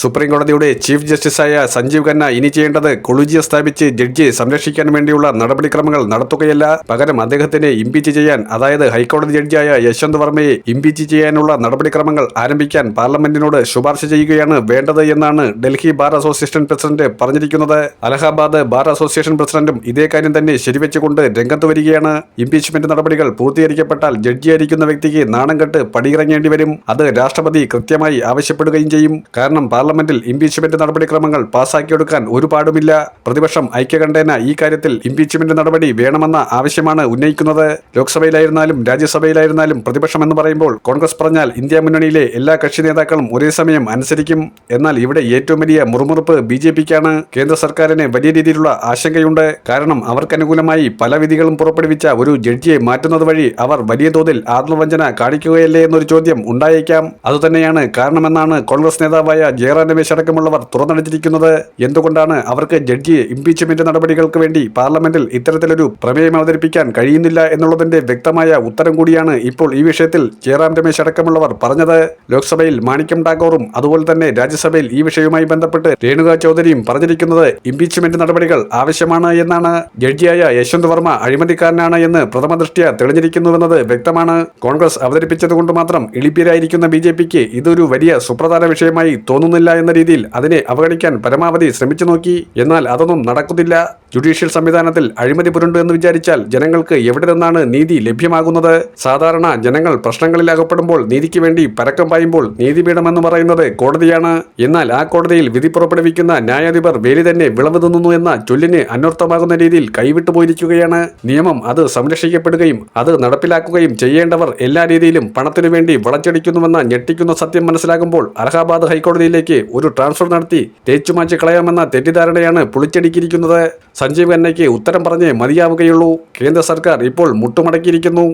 Supreme കോടതിയുടെ chief ജസ്റ്റിസായ Sanjeev Khanna ഇനി ചെയ്യേണ്ടത് കൊളീജിയം സ്ഥാപിച്ച് ജഡ്ജിയെ സംരക്ഷിക്കാൻ വേണ്ടിയുള്ള നടപടിക്രമങ്ങൾ നടത്തുകയല്ല. പകരം അദ്ദേഹത്തിനെ ഇംപീച്ച് ചെയ്യാൻ അതായത് ഹൈക്കോടതി ജഡ്ജിയായ യശ്വന്ത് വർമ്മയെ ഇംപീച്ച് ചെയ്യാനുള്ള നടപടിക്രമങ്ങൾ ആരംഭിക്കാൻ പാർലമെന്റിനോട് ശുപാർശ ചെയ്യുകയാണ് വേണ്ടത് എന്നാണ് ഡൽഹി ബാർ അസോസിയേഷൻ പ്രസിഡന്റ് പറഞ്ഞിരിക്കുന്നത്. അലഹാബാദ് ബാർ അസോസിയേഷൻ പ്രസിഡന്റും ഇതേ കാര്യം തന്നെ ശരിവെച്ചുകൊണ്ട് രംഗത്ത് വരികയാണ്. ഇംപീച്ച്മെന്റ് നടപടികൾ പൂർത്തീകരിക്കപ്പെട്ടാൽ ജഡ്ജിയായിരിക്കുന്ന വ്യക്തിക്ക് നാണം കെട്ട് പടിയിറങ്ങേണ്ടി വരും. അത് രാഷ്ട്രപതി കൃത്യമായി ആവശ്യപ്പെടുകയും ചെയ്യും. കാരണം പാർലമെന്റിൽ ഇംപീച്ച്മെന്റ് നടപടിക്രമങ്ങൾ പാസാക്കിയെടുക്കാൻ ഒരുപാടുമില്ല. പ്രതിപക്ഷം ഐക്യകണ്ഠേന ഈ കാര്യത്തിൽ ഇംപീച്ച്മെന്റ് നടപടി വേണമെന്ന ആവശ്യമാണ് ഉന്നയിക്കുന്നത്. ലോക്സഭയിലായിരുന്നാലും രാജ്യസഭയിലായിരുന്നാലും പ്രതിപക്ഷം എന്ന് പറയുമ്പോൾ കോൺഗ്രസ് പറഞ്ഞാൽ ഇന്ത്യ മുന്നണിയിലെ എല്ലാ കക്ഷി നേതാക്കളും ഒരേ സമയം അനുസരിക്കും. എന്നാൽ ഇവിടെ ഏറ്റവും വലിയ മുറുമുറുപ്പ് ബി ജെ പിക്കാണ്. കേന്ദ്ര സർക്കാരിന് വലിയ രീതിയിലുള്ള ആശങ്കയുണ്ട്. കാരണം അവർക്കനുകൂലമായി പല വിധികളും പുറപ്പെടുവിച്ച ഒരു ജഡ്ജിയെ മാറ്റുന്നത് വഴി അവർ വലിയ തോതിൽ ആത്മവഞ്ചന കാണിക്കുകയല്ലേ എന്നൊരു ചോദ്യം ഉണ്ടായേക്കാം. അതുതന്നെയാണ് കാരണമെന്നാണ് കോൺഗ്രസ് നേതാവായ ജയറാം രമേശ് അടക്കമുള്ളവർ തുറന്നടിച്ചിരിക്കുന്നത് എന്തുകൊണ്ടാണ്? അവർക്ക് ജഡ്ജി ഇംപീച്ച്മെന്റ് നടപടികൾക്ക് വേണ്ടി പാർലമെന്റിൽ ഇത്തരത്തിലൊരു പ്രമേയം അവതരിപ്പിക്കാൻ കഴിയുന്നില്ല എന്നുള്ളതിന്റെ വ്യക്തമായ ഉത്തരം കൂടിയാണ് ഇപ്പോൾ ഈ വിഷയത്തിൽ ജയറാം രമേശ് അടക്കമുള്ളവർ പറഞ്ഞത്. ലോക്സഭയിൽ മാണിക്യം ടാഗോറും അതുപോലെ തന്നെ രാജ്യസഭയിൽ ഈ വിഷയവുമായി ബന്ധപ്പെട്ട് രേണുക ചൗധരിയും പറഞ്ഞിരിക്കുന്നത് ഇംപീച്ച്മെന്റ് നടപടികൾ ആവശ്യമാണ് എന്നാണ്. ജഡ്ജിയായ യശ്വന്ത് വർമ്മ അഴിമതിക്കാരനാണ് എന്ന് പ്രഥമ ദൃഷ്ടിയ തെളിഞ്ഞിരിക്കുന്നുവെന്നത് വ്യക്തമാണ്. കോൺഗ്രസ് അവതരിപ്പിച്ചതുകൊണ്ട് മാത്രം ഇളിപ്പിരായിരിക്കുന്ന ബി ഇതൊരു വലിയ സുപ്രധാന വിഷയമായി തോന്നുന്നില്ല. എന്ന രീതിയിൽ അതിനെ അവഗണിക്കാൻ പരമാവധി ശ്രമിച്ചു നോക്കി. എന്നാൽ അതൊന്നും നടക്കുന്നില്ല. ജുഡീഷ്യൽ സംവിധാനത്തിൽ അഴിമതി പുരണ്ടു എന്ന് വിചാരിച്ചാൽ ജനങ്ങൾക്ക് എവിടെ നിന്നാണ് നീതി ലഭ്യമാകുന്നത്? സാധാരണ ജനങ്ങൾ പ്രശ്നങ്ങളിൽ അകപ്പെടുമ്പോൾ നീതിക്ക് വേണ്ടി പരക്കം പായുമ്പോൾ നീതിപീഠമെന്ന് പറയുന്നത് കോടതിയാണ്. എന്നാൽ ആ കോടതിയിൽ വിധി പുറപ്പെടുവിക്കുന്ന ന്യായാധിപർ വേലി തന്നെ വിളവ് തിന്നുന്നു എന്ന ചൊല്ലിന് അന്വർത്ഥമാകുന്ന രീതിയിൽ കൈവിട്ടു പോയിരിക്കുകയാണ്. നിയമം അത് സംരക്ഷിക്കപ്പെടുകയും അത് നടപ്പിലാക്കുകയും ചെയ്യേണ്ടവർ എല്ലാ രീതിയിലും പണത്തിനു വേണ്ടി വളച്ചടിക്കുന്നുവെന്ന ഞെട്ടിക്കുന്ന സത്യം മനസ്സിലാകുമ്പോൾ അലഹാബാദ് ഹൈക്കോടതിയിലേക്ക് ഒരു ട്രാൻസ്ഫർ നടത്തി തേച്ചുമാച്ച് കളയാമെന്ന തെറ്റിദ്ധാരണയാണ് പൊളിച്ചടിക്കിയിരിക്കുന്നത് സഞ്ജീവ് ഖന്നയ്ക്ക് ഉത്തരം പറഞ്ഞേ മതിയാവുകയുള്ളൂ. കേന്ദ്ര സർക്കാർ ഇപ്പോൾ മുട്ടുമടക്കിയിരിക്കുന്നു.